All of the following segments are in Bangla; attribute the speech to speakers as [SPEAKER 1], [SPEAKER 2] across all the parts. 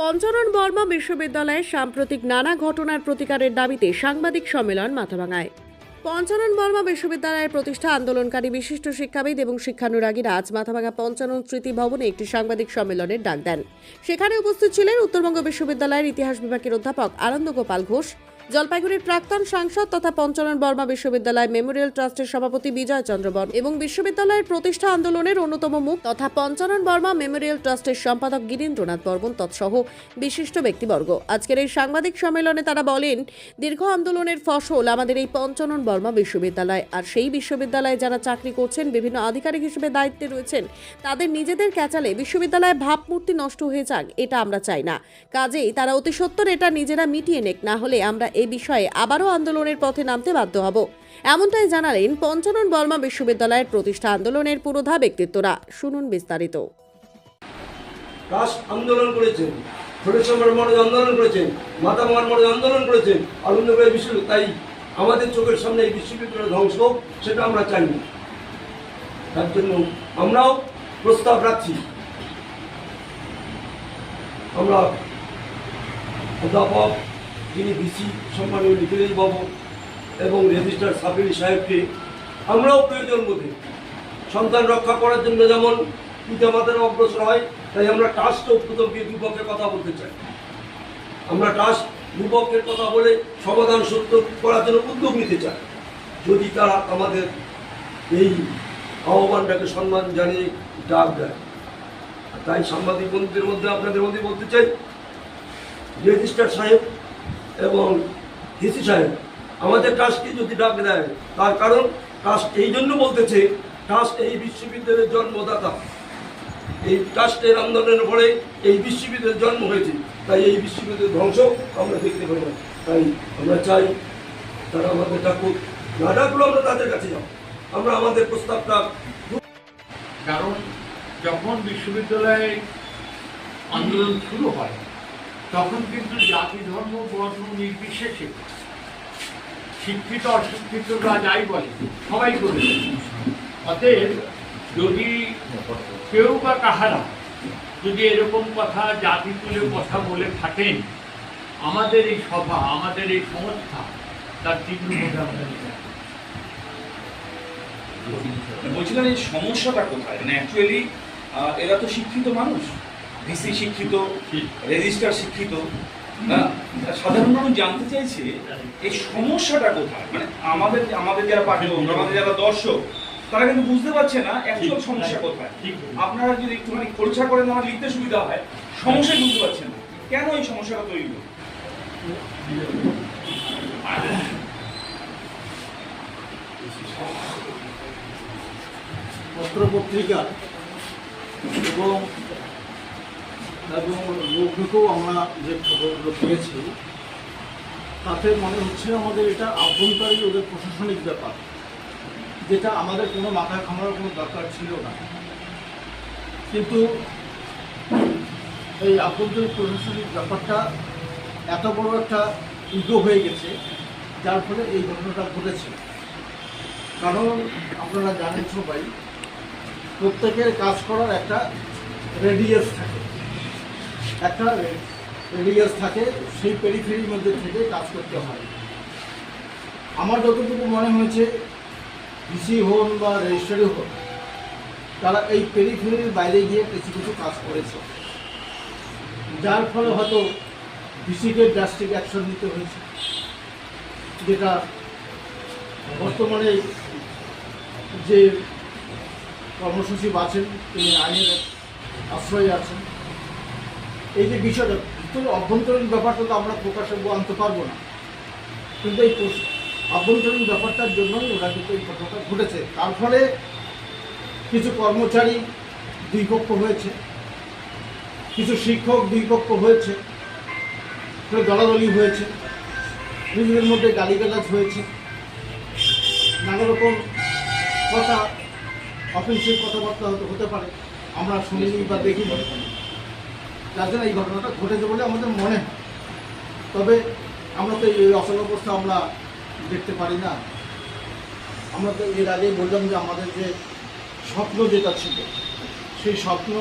[SPEAKER 1] পঞ্চরণ বর্মা বিশ্ববিদ্যালয়ে সাম্প্রতিক নানা ঘটনার প্রতিকারের দাবিতে সাংবাদিক সম্মেলন মাথাভাঙায়। পঞ্চানন বর্মা বিশ্ববিদ্যালয়ের প্রতিষ্ঠা আন্দোলনকারী বিশিষ্ট শিক্ষাবিদ এবং শিক্ষানুরাগীরা আজ মাথাভাঙা পঞ্চানন স্মৃতি ভবনে একটি সাংবাদিক সম্মেলনের ডাক দেন। সেখানে উপস্থিত ছিলেন উত্তরবঙ্গ বিশ্ববিদ্যালয়ের ইতিহাস বিভাগের অধ্যাপক আনন্দ গোপাল ঘোষ জলপাইগুড়ির প্রাক্তন সাংসদ তথা পঞ্চানন বর্মা বিশ্ববিদ্যালয় মেমোরিয়াল ট্রাস্টের সভাপতি বিজয় চন্দ্র বর্মা এবং বিশ্ববিদ্যালয়ের প্রতিষ্ঠা আন্দোলনের অন্যতম মুখ তথা পঞ্চানন বর্মা মেমোরিয়াল ট্রাস্টের সম্পাদক গিরীন্দ্রনাথ বর্মন তৎসহ বিশিষ্ট ব্যক্তিবর্গ। আজকের এই সাংবাদিক সম্মেলনে তারা বলেন, দীর্ঘ আন্দোলনের ফসল আমাদের এই পঞ্চানন বর্মা বিশ্ববিদ্যালয় আর সেই বিশ্ববিদ্যালয়ে যারা চাকরি করছেন, বিভিন্ন আধিকারিক হিসেবে দায়িত্বে রয়েছেন, তাদের নিজেদের ক্যাচালে বিশ্ববিদ্যালয়ে ভাবমূর্তি নষ্ট হয়ে যাক, এটা আমরা চাই না। কাজেই তারা অতি সত্বর এটা নিজেরা মিটিয়ে নেক, না হলে আমরা এই বিষয়ে আবারও আন্দোলনের পথে নামতে বাধ্য হব। এমনটাই জানালেন পঞ্চানন বর্মা বিশ্ববিদ্যালয়ের প্রতিষ্ঠা আন্দোলনের পুরোধা ব্যক্তিত্বরা। শুনুন বিস্তারিত।
[SPEAKER 2] আন্দোলন করেছেন ছোটেশ্বর মর্মে আন্দোলন করেছেন, মাতা মর্মে আন্দোলন করেছেন আনন্দবাই বিশ্ব তাই আমাদের চোখের সামনে এই বিশ্ববিদ্যালয় ধ্বংস, সেটা আমরা চাই না তার জন্য আমরাও প্রস্তাব রাখছি। আমরা অধ্যাপক যিনি ভিসি সম্মানীয় নিখিলেশ বাবু এবং রেজিস্ট্রার সাবির সাহেবকে আমরাও প্রয়োজন বোধে সন্তান রক্ষা করার জন্য যেমন পিতা মাতারা অগ্রসর হয়, তাই আমরা ট্রাস্টও প্রথম গিয়ে দুপক্ষে কথা বলতে চাই। আমরা ট্রাস্ট দুপক্ষের কথা বলে সমাধান সত্য করার জন্য উদ্যোগ নিতে চাই। যদি তারা আমাদের এই আহ্বানটাকে সম্মান জানিয়ে ডাক দেয়। তাই সাংবাদিক বন্ধুদের মধ্যে আপনাদের মধ্যে বলতে চাই, রেজিস্ট্রার সাহেব এবং ডিসি সাহেব, আমাদের ট্রাস্টকে যদি ডাক দেয়, তার কারণ ট্রাস্ট এই জন্য বলতেছে ট্রাস্ট এই বিশ্ববিদ্যালয়ের জন্মদাতা। এই ট্রাস্টের আন্দোলনের পরে এই বিশ্ববিদ্যালয়ের জন্ম হয়েছে। তাই এই বিশ্ববিদ্যালয়ের ধ্বংস আমরা দেখতে পাই না। তাই আমরা চাই তারা আমাদের ডাকুক। না ডাকলেও আমরা তাদের কাছে যাব। আমরা আমাদের প্রস্তাবটা
[SPEAKER 3] কারণ যখন বিশ্ববিদ্যালয়ে আন্দোলন শুরু হয় তখন কিন্তু জাতি ধর্ম, বর্ণ, নির্বিশেষে শিক্ষিত অশিক্ষিতরা যাই বলে, সবাই করে অতএব যদি কেউ বা কাহারা যদি এরকম কথা জাতি তুলে কথা বলে থাকেন, আমাদের এই সভা, আমাদের এই সংস্থা, তার তীব্র
[SPEAKER 4] বলছিলাম এই সমস্যাটা কোথায়? মানে অ্যাকচুয়ালি এরা তো শিক্ষিত মানুষ। ভিসি শিক্ষিত রেজিস্টার শিক্ষিত আহ, সাধারণ মানুষ জানতে চাইছে এই সমস্যাটা কোথায়? মানে আমাদের আমাদের যারা পাঠক আমাদের যারা দর্শক তারা কিন্তু বুঝতে পারছে না অ্যাকচুয়াল সমস্যা কোথায়।
[SPEAKER 3] ঠিক
[SPEAKER 4] আপনারা যদি একটুখানি খোলসা করেন আমার লিখতে সুবিধা হয়। সমস্যা বুঝতে পারছেন না। কেন এই সমস্যাটা তৈরি হলো?
[SPEAKER 5] পত্রপত্রিকা এবং এবং মৌখিকও আমরা যে খবরগুলো পেয়েছি, তাতে মনে হচ্ছে আমাদের এটা আভ্যন্তরীণ ওদের প্রশাসনিক ব্যাপার, যেটা আমাদের কোনো মাথা খামার কোনো দরকার ছিল না। কিন্তু এই আভ্যন্তরীণ প্রশাসনিক ব্যাপারটা এত বড় একটা ইগো হয়ে গেছে, যার ফলে এই ঘটনাটা ঘটেছে। কারণ আপনারা জানেন সবাই, প্রত্যেকের কাজ করার একটা রেডিয়াস থাকে। একটা রেডিয়াস থাকে, সেই পেরিফেরির মধ্যে থেকে কাজ করতে হয়। আমার যতটুকু মনে হয়েছে ডিসি হন বা রেজিস্ট্রারি হন তারা এই পেরিফেরির বাইরে গিয়ে কিছু কিছু কাজ করেছে। যার ফলে হয়তো ডিসিকে ড্রাস্টিক অ্যাকশন নিতে হয়েছে, যেটা বর্তমানে যে কর্মসূচি আছেন তিনি আইনের আশ্রয়ে আছেন এই যে বিষয়টা ভিতরে অভ্যন্তরীণ ব্যাপারটা তো আমরা প্রকাশে আনতে পারব না। কিন্তু এই আভ্যন্তরীণ ব্যাপারটার জন্যই ওরা কিন্তু এই ঘটনাটা ঘটেছে। তার ফলে কিছু কর্মচারী দুই পক্ষ হয়েছে, কিছু শিক্ষক দুই পক্ষ হয়েছে দলাদলি হয়েছে নিজেদের মধ্যে গালিগালাজ হয়েছে, নানা রকম কথা, অফেন্সিভ কথাবার্তা হতে পারে, আমরা শুনিনি বা দেখিনি। যার জন্য এই ঘটনাটা ঘটেছে বলে আমাদের মনে তবে আমরা তো এই অচল অবস্থা আমরা দেখতে পারি না। আমরা তো এর আগেই বললাম যে আমাদের যে স্বপ্ন যেটা ছিল, সেই স্বপ্ন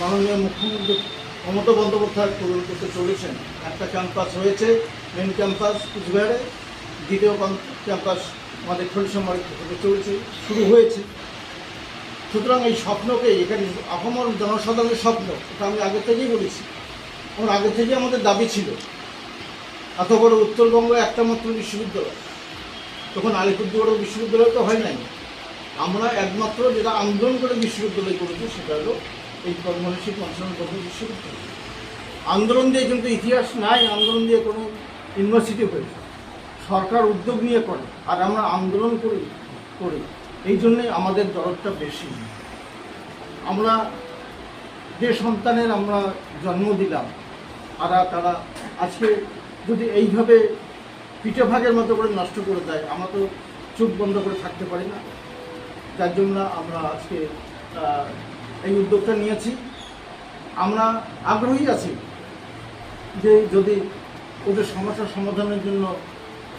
[SPEAKER 5] মাননীয় মুখ্যমন্ত্রী মমতা বন্দ্যোপাধ্যায় পূরণ করতে চলেছেন। একটা ক্যাম্পাস হয়েছে মেন ক্যাম্পাস কুচবিহারে। দ্বিতীয় ক্যাম্পাস আমাদের খলিশামারি হতে চলেছে, শুরু হয়েছে। সুতরাং এই স্বপ্নকে, এখানে আপামর জনসাধারণের স্বপ্ন, এটা আমি আগে থেকেই বলেছি। আমার আগে থেকে আমাদের দাবি ছিল। এত বড় উত্তরবঙ্গ একটা মাত্র বিশ্ববিদ্যালয়। তখন আলিপুরদুয়ারও বিশ্ববিদ্যালয় তো হয় নাই। আমরা একমাত্র যেটা আন্দোলন করে বিশ্ববিদ্যালয় করেছি, সেটা হলো এই কর্মনীষী পঞ্চানন কর্ম বিশ্ববিদ্যালয়। আন্দোলন দিয়ে কিন্তু ইতিহাস নাই, আন্দোলন দিয়ে কোনো ইউনিভার্সিটি হয়েছে। সরকার উদ্যোগ নিয়ে করে, আর আমরা আন্দোলন করি করি এই জন্যে আমাদের দরদটা বেশি। আমরা যে সন্তানের আমরা জন্ম দিলাম, তারা তারা আজকে যদি এইভাবে পিঠে ভাগের মতো করে নষ্ট করে দেয়, আমরা তো চোখ বন্ধ করে থাকতে পারি না। যার জন্য আমরা আজকে এই উদ্যোগটা নিয়েছি। আমরা আগ্রহী আছি যে যদি ওদের সমস্যার সমাধানের জন্য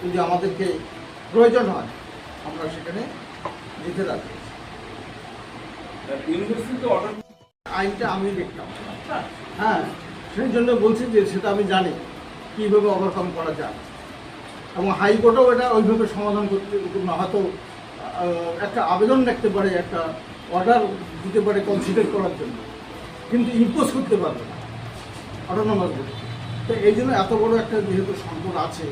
[SPEAKER 5] যদি আমাদেরকে প্রয়োজন হয়, আমরা সেখানে
[SPEAKER 4] ইউনিভার্সিটিতে অর্ডার
[SPEAKER 5] আইনটা আমি দেখতাম। হ্যাঁ সেই জন্য বলছি যে সেটা আমি জানি কীভাবে ওভারকাম করা যায়। এবং হাইকোর্টেও এটা ওইভাবে সমাধান করতে হয়তো একটা আবেদন রাখতে পারে একটা অর্ডার দিতে পারে কনসিডার করার জন্য। কিন্তু ইম্পোজ করতে পারবে না। অটোনমাস বলে তো এই জন্য এত বড় একটা যেহেতু সংকট আছে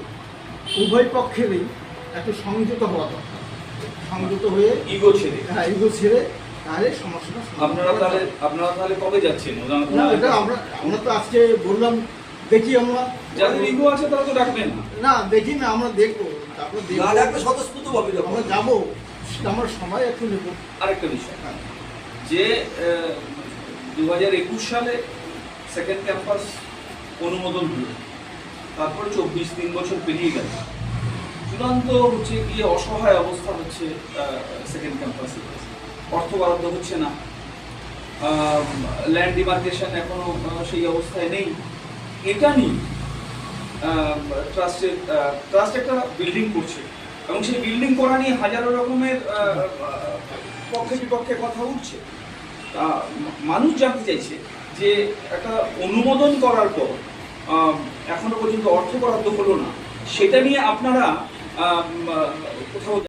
[SPEAKER 5] উভয় পক্ষেরই একটু সংযত হওয়া দরকার। সংযত হয়ে
[SPEAKER 4] ইগো ছেড়ে।
[SPEAKER 5] হ্যাঁ এগুলো ছেড়ে তাহলে সমস্যাটা
[SPEAKER 4] আপনারা তাহলে আপনারা তাহলে কবে যাচ্ছেন?
[SPEAKER 5] না এটা আমরা আমরা তো আজকে বললাম দেখি আমরা।
[SPEAKER 4] যাদের ইগো আছে তারা তো ডাকবেন না।
[SPEAKER 5] দেখি না আমরা দেখব। তারপর
[SPEAKER 2] না স্বতঃস্ফূর্ত ভাবে
[SPEAKER 5] আমরা যাব। আমার সময় একটু নেব।
[SPEAKER 4] আরেকটা বিষয়। যে দু হাজার একুশ সালে সেকেন্ড ক্যাম্পাস অনুমোদন হলো। তারপর চব্বিশ তিন বছর পেরিয়ে গেল। চূড়ান্ত হচ্ছে গিয়ে অসহায় অবস্থা হচ্ছে সেকেন্ড ক্যাম্পাসে অর্থ বরাদ্দ হচ্ছে না। ল্যান্ড ডিমার্কেশন এখনও সেই অবস্থায় নেই। এটা নিয়ে ট্রাস্টের ট্রাস্ট একটা বিল্ডিং করছে। এবং সেই বিল্ডিং করা নিয়ে হাজারো রকমের পক্ষে বিপক্ষে কথা উঠছে। মানুষ জানতে চাইছে যে একটা অনুমোদন করার পর এখনও পর্যন্ত অর্থ বরাদ্দ হলো না। সেটা নিয়ে আপনারা um, uh,